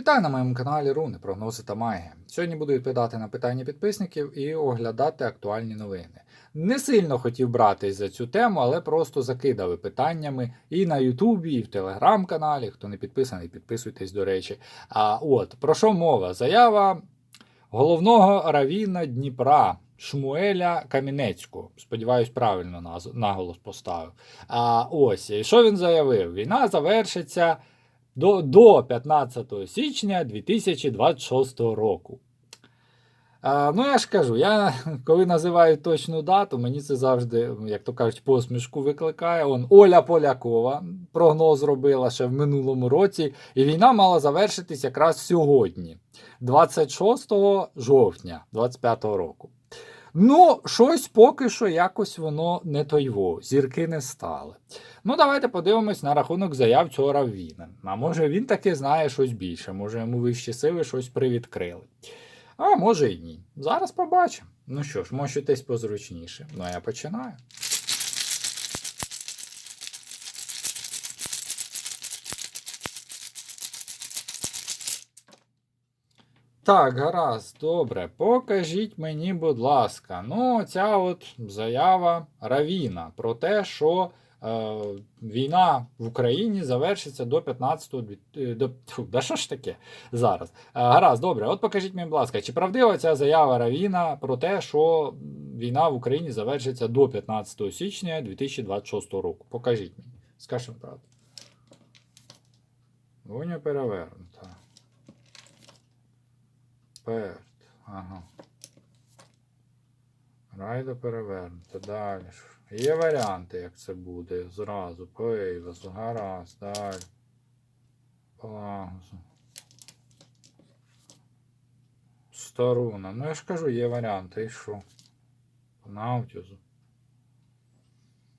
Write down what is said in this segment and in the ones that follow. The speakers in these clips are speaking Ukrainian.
Вітаю на моєму каналі Руни, прогнози та магія. Сьогодні буду відповідати на питання підписників і оглядати актуальні новини. Не сильно хотів братись за цю тему, але просто закидали питаннями і на Ютубі, і в телеграм-каналі. Хто не підписаний, підписуйтесь, до речі. А от про що мова? Заява головного равіна Дніпра. Шмуеля Камінецького. Сподіваюсь, правильно наголос поставив. А ось, і що він заявив? Війна завершиться до, до 15 січня 2026 року. А, ну, я ж кажу, я коли називаю точну дату, мені це завжди, як то кажуть, посмішку викликає. Он Оля Полякова прогноз робила ще в минулому році, і війна мала завершитись якраз сьогодні, 26 жовтня 2025 року. Ну, щось поки що якось воно не тойво, зірки не стали. Ну, давайте подивимось на рахунок заяв цього Раввіна. А може він таки знає щось більше, може йому вищі сили щось привідкрили. А може і ні. Зараз побачимо. Ну що ж, мощитесь позручніше. Ну, я починаю. Так, гаразд, добре. Покажіть мені, будь ласка. Ну, ця от заява Равіна про те, що е, війна в Україні завершиться до 15-го. е, До, тьфу, да що ж таке зараз? Е, гаразд, добре. От покажіть мені, будь ласка, чи правдива ця заява Равіна про те, що війна в Україні завершиться до 15 січня 2026 року? Покажіть мені. Скажіть правду. Воня перевернута. Перт. Ага. Райда перевернута. Далі. Є варіанти, як це буде. Зразу. Пейвас. Гаразд. Далі. Пауза. Старуна. Ну я ж кажу, є варіанти. І що? По.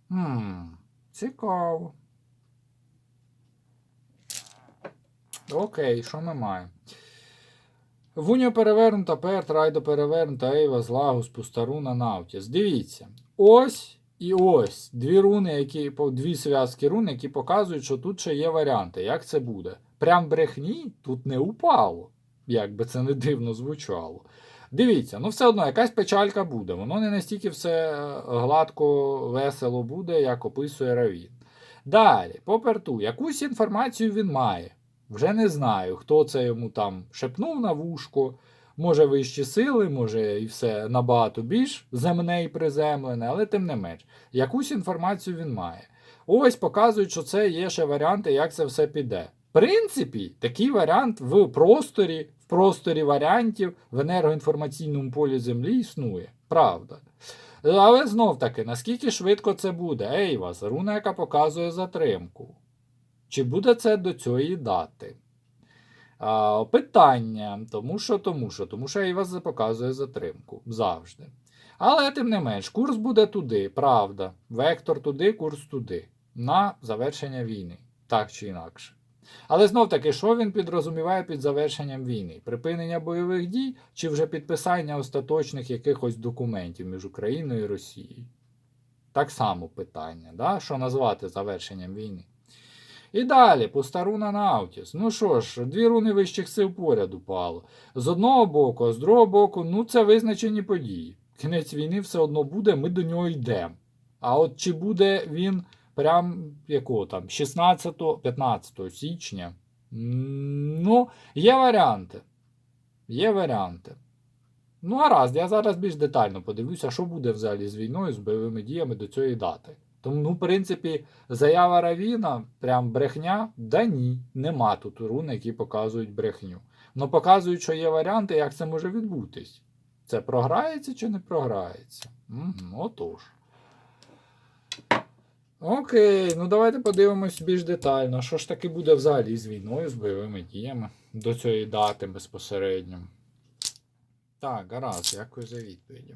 Хм. Цікаво. Окей, що ми маємо? Вуня перевернута, Перт, Райдо перевернута, Ейва, Злагус, Пустаруна, Навтіс. Дивіться. Ось і ось дві руни, які, дві зв'язки рун, які показують, що тут ще є варіанти. Як це буде? Прям брехні тут не упало, як би це не дивно звучало. Дивіться, ну все одно якась печалька буде. Воно не настільки все е, гладко, весело буде, як описує Равін. Далі, по перту, якусь інформацію він має. Вже не знаю, хто це йому там шепнув на вушко. Може вищі сили, може і все набагато більш земне і приземлене, але тим не менш, якусь інформацію він має. Ось показують, що це є ще варіанти, як це все піде. В принципі, такий варіант в просторі, в просторі варіантів в енергоінформаційному полі Землі існує. Правда. Але знов таки, наскільки швидко це буде? Ейвас, руна, яка показує затримку. Чи буде це до цієї дати? А, питання, тому що, тому що, тому що Ейвас показує затримку завжди. Але тим не менш, курс буде туди, правда. Вектор туди, курс туди. На завершення війни, так чи інакше. Але знов таки, що він підрозуміває під завершенням війни? Припинення бойових дій чи вже підписання остаточних якихось документів між Україною і Росією? Так само питання, да? що назвати завершенням війни. І далі, Постаруна Наутіс. Ну що ж, дві руни вищих сил поряд упало. З одного боку, а з другого боку, ну це визначені події. Кінець війни все одно буде, ми до нього йдемо. А от чи буде він прям якого там 16-15 січня? Ну, є варіанти. Є варіанти. Ну, гаразд, я зараз більш детально подивлюся, що буде взагалі з війною, з бойовими діями до цієї дати. Тому, ну, в принципі, заява Равіна, прям брехня, да ні, нема тут рун, які показують брехню. Ну, показують, що є варіанти, як це може відбутись. Це програється чи не програється? Угу, отож. Окей, ну давайте подивимось більш детально, що ж таки буде взагалі з війною, з бойовими діями до цієї дати безпосередньо. Так, гаразд, дякую за відповіді.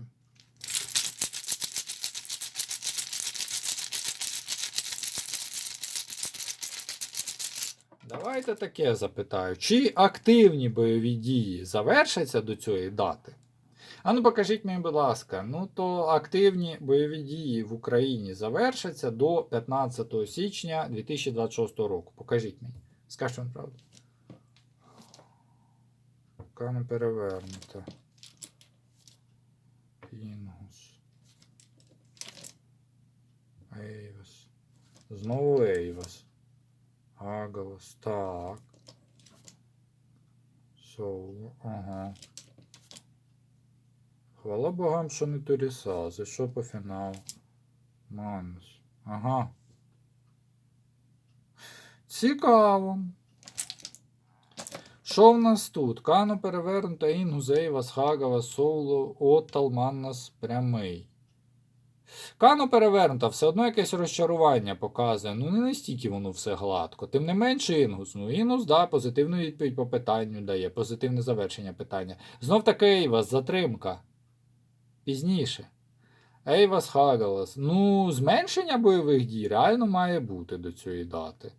Давайте таке запитаю. Чи активні бойові дії завершаться до цієї дати? А ну покажіть мені, будь ласка, ну то активні бойові дії в Україні завершаться до 15 січня 2026 року. Покажіть мені. Скажіть вам правду. Кана перевернута. Інгус. Ейвас. Знову Ейвас. Агалас. Так. Соло. Ага. Хвала богам, що не Торіса. За що по фіналу? Манус. Ага. Цікаво. Що в нас тут? Кано перевернута, Інгус, Ейвас, Хагава, Соуло, Отал, Маннас, прямий. Кано перевернута, все одно якесь розчарування показує. Ну не настільки воно все гладко. Тим не менше Інгус. Ну, Інгус, да, позитивну відповідь по питанню дає, позитивне завершення питання. Знов таки Ейвас, затримка. Пізніше. Ейвас Хагалас. Ну, зменшення бойових дій реально має бути до цієї дати.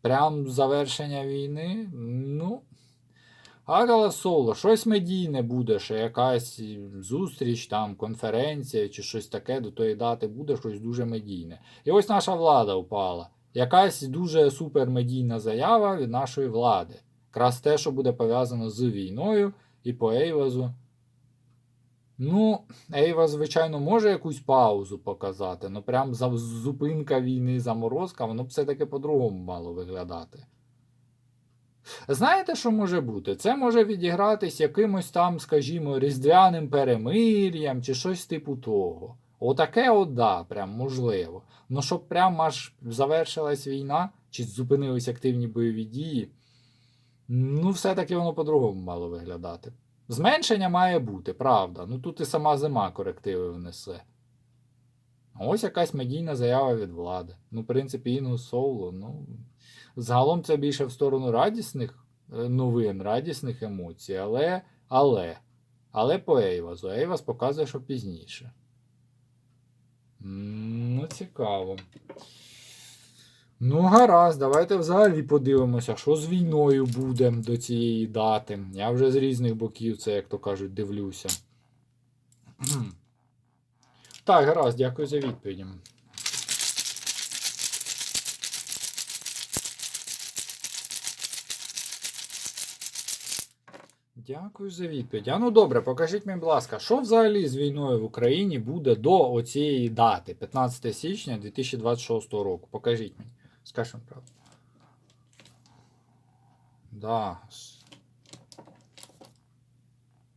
Прям завершення війни. Ну. Хагалас Соло, щось медійне буде, ще якась зустріч, там, конференція чи щось таке до тої дати буде щось дуже медійне. І ось наша влада впала. Якась дуже супермедійна заява від нашої влади. Якраз те, що буде пов'язано з війною і по Ейвазу. Ну, Ейва, звичайно, може якусь паузу показати, ну прям зупинка війни, заморозка, воно б все-таки по-другому мало виглядати. Знаєте, що може бути? Це може відігратись якимось там, скажімо, різдвяним перемир'ям чи щось типу того. Отаке от да, прям можливо. Ну, щоб прям аж завершилась війна, чи зупинились активні бойові дії, ну, все-таки воно по-другому мало виглядати. Зменшення має бути, правда. Ну тут і сама зима корективи внесе. Ось якась медійна заява від влади. Ну, в принципі, Інгус Соуло, ну. Загалом це більше в сторону радісних е, новин, радісних емоцій, але. Але. Але по Ейвазу. Ейваз показує, що пізніше. Ну, цікаво. Ну, гаразд, давайте взагалі подивимося, що з війною буде до цієї дати. Я вже з різних боків це, як то кажуть, дивлюся. Так, гаразд, дякую за відповіді. Дякую за відповідь. А ну добре, покажіть мені, будь ласка, що взагалі з війною в Україні буде до оцієї дати, 15 січня 2026 року. Покажіть мені. Скажіть правду. Да.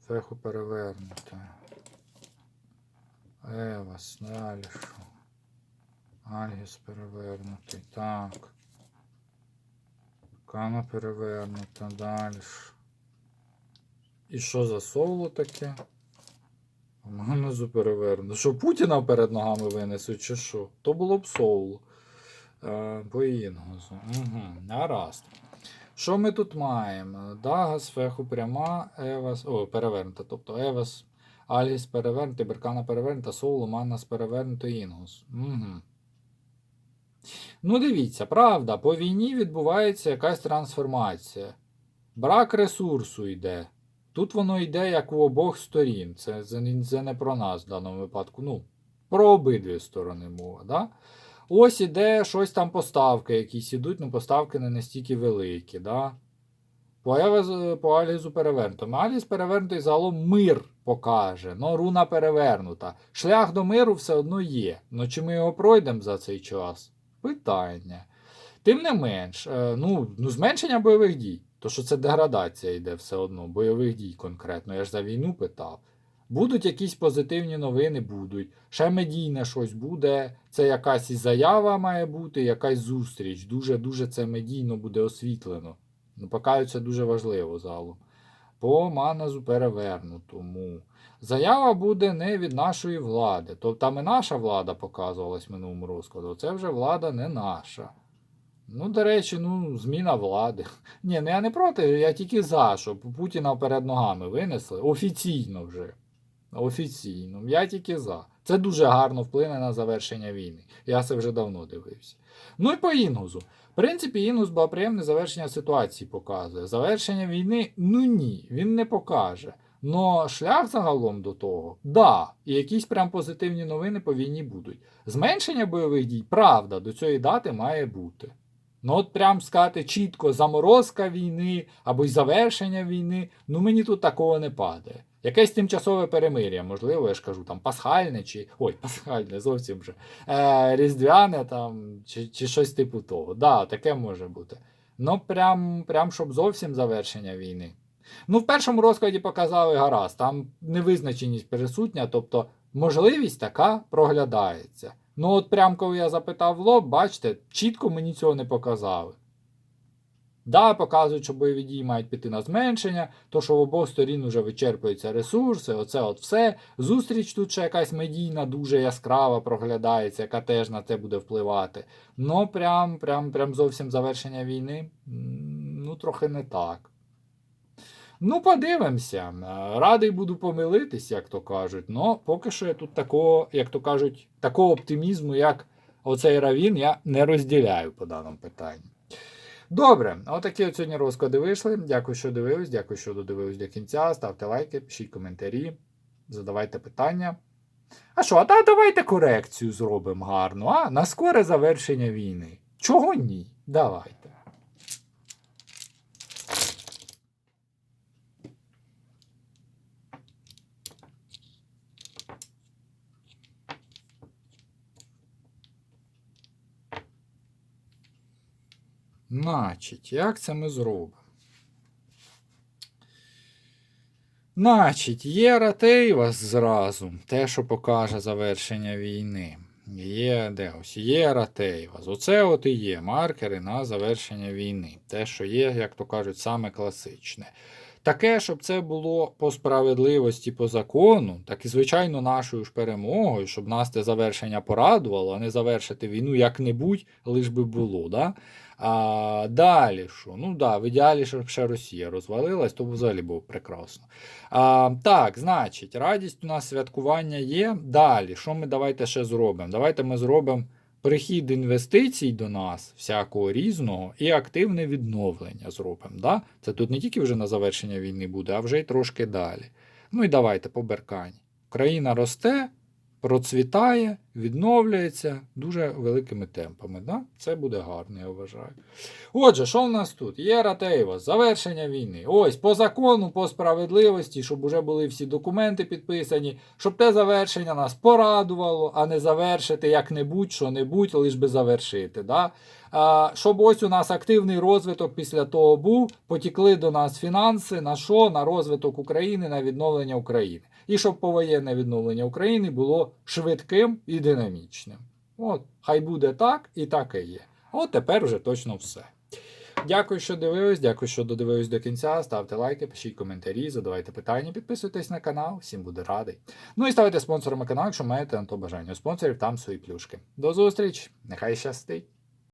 Феху перевернуто. Евас, далі? Альгіс перевернутий. Так. Кана перевернута. Далі. І що за соло таке? Манезу перевернуто. Що Путіна перед ногами винесуть, чи що? То було б соло. Е, по інгусу. Угу, гаразд. Що ми тут маємо? Дагас, феху пряма, Евас. О, перевернута. Тобто Евас, Аліс перевернутий, Беркана перевернута, Соулу, Маннас перевернутий, Інгус. Угу. Ну, дивіться, правда, по війні відбувається якась трансформація. Брак ресурсу йде. Тут воно йде як у обох сторін. Це, це, не- про нас в даному випадку. Ну, про обидві сторони мова. Да? Ось іде щось там поставки, якісь ідуть, ну поставки не настільки великі. Да? По, по Алізу перевернуто. Аліз перевернутий загалом мир покаже. Ну, руна перевернута. Шлях до миру все одно є. Ну чи ми його пройдемо за цей час? Питання. Тим не менш, е, ну, ну зменшення бойових дій. То що це деградація йде все одно, бойових дій конкретно. Я ж за війну питав. Будуть якісь позитивні новини, будуть. Ще медійне щось буде. Це якась і заява має бути, якась зустріч. Дуже-дуже це медійно буде освітлено. Ну, поки це дуже важливо загалом. По маназу перевернутому. Заява буде не від нашої влади. Тобто там і наша влада показувалась в минулому розкладу. Це вже влада не наша. Ну, до речі, ну, зміна влади. Ні, ну я не проти, я тільки за, щоб Путіна перед ногами винесли. Офіційно вже. Офіційно. Я тільки за. Це дуже гарно вплине на завершення війни. Я це вже давно дивився. Ну і по Інгузу. В принципі, Інгус було приємне завершення ситуації показує. Завершення війни, ну ні, він не покаже. Но шлях загалом до того, да, і якісь прям позитивні новини по війні будуть. Зменшення бойових дій, правда, до цієї дати має бути. Ну, от прям сказати чітко заморозка війни або й завершення війни, ну мені тут такого не падає. Якесь тимчасове перемир'я, можливо, я ж кажу, там пасхальне чи. Ой, пасхальне, зовсім вже. Е, різдвяне там, чи, чи щось типу того. Да, таке може бути. Ну, прям, прям щоб зовсім завершення війни. Ну, в першому розкладі показали гаразд, там невизначеність присутня, тобто можливість така проглядається. Ну, от прям коли я запитав лоб, бачите, чітко мені цього не показали. Да, показують, що бойові дії мають піти на зменшення, то що в обох сторін вже вичерпуються ресурси, оце от все. Зустріч тут ще якась медійна, дуже яскрава проглядається, яка теж на це буде впливати. Ну, прям, прям, прям зовсім завершення війни. Ну, трохи не так. Ну, подивимося. Е, Радий буду помилитись, як то кажуть. Ну, поки що я тут такого, як то кажуть, такого оптимізму, як оцей равін, я не розділяю по даному питанню. Добре, отакі от сьогодні розклади вийшли. Дякую, що дивились. Дякую, що додивились до кінця. Ставте лайки, пишіть коментарі, задавайте питання. А що, а та давайте корекцію зробимо гарну, а? На скоре завершення війни. Чого ні? Давайте. Значить, як це ми зробимо? Значить, є Ратейвас зразу, те, що покаже завершення війни. Є де ось є Ратейвас. Оце от і є маркери на завершення війни. Те, що є, як то кажуть, саме класичне. Таке, щоб це було по справедливості, по закону, так і, звичайно, нашою ж перемогою, щоб нас це завершення порадувало, а не завершити війну як-небудь, лиш би було. Да? А далі що? Ну да, в ідеалі, щоб ще Росія розвалилась, то взагалі було прекрасно. А, так, значить, радість у нас святкування є. Далі, що ми давайте ще зробимо? Давайте ми зробимо прихід інвестицій до нас, всякого різного, і активне відновлення зробимо. Да? Це тут не тільки вже на завершення війни буде, а вже й трошки далі. Ну і давайте по беркані. Країна росте, процвітає, відновлюється дуже великими темпами. Да? Це буде гарно, я вважаю. Отже, що в нас тут? Є Ратеєва, завершення війни. Ось по закону, по справедливості, щоб уже були всі документи підписані, щоб те завершення нас порадувало, а не завершити як-небудь, що-небудь, лиш би завершити. Да? А, щоб ось у нас активний розвиток після того був, потікли до нас фінанси на що? На розвиток України, на відновлення України. І щоб повоєнне відновлення України було швидким і динамічним. От, хай буде так і так і є. От тепер вже точно все. Дякую, що дивились, дякую, що додивились до кінця. Ставте лайки, пишіть коментарі, задавайте питання, підписуйтесь на канал, всім буде радий. Ну і ставайте спонсорами каналу, якщо маєте на то бажання. У спонсорів там свої плюшки. До зустрічі! Нехай щастить!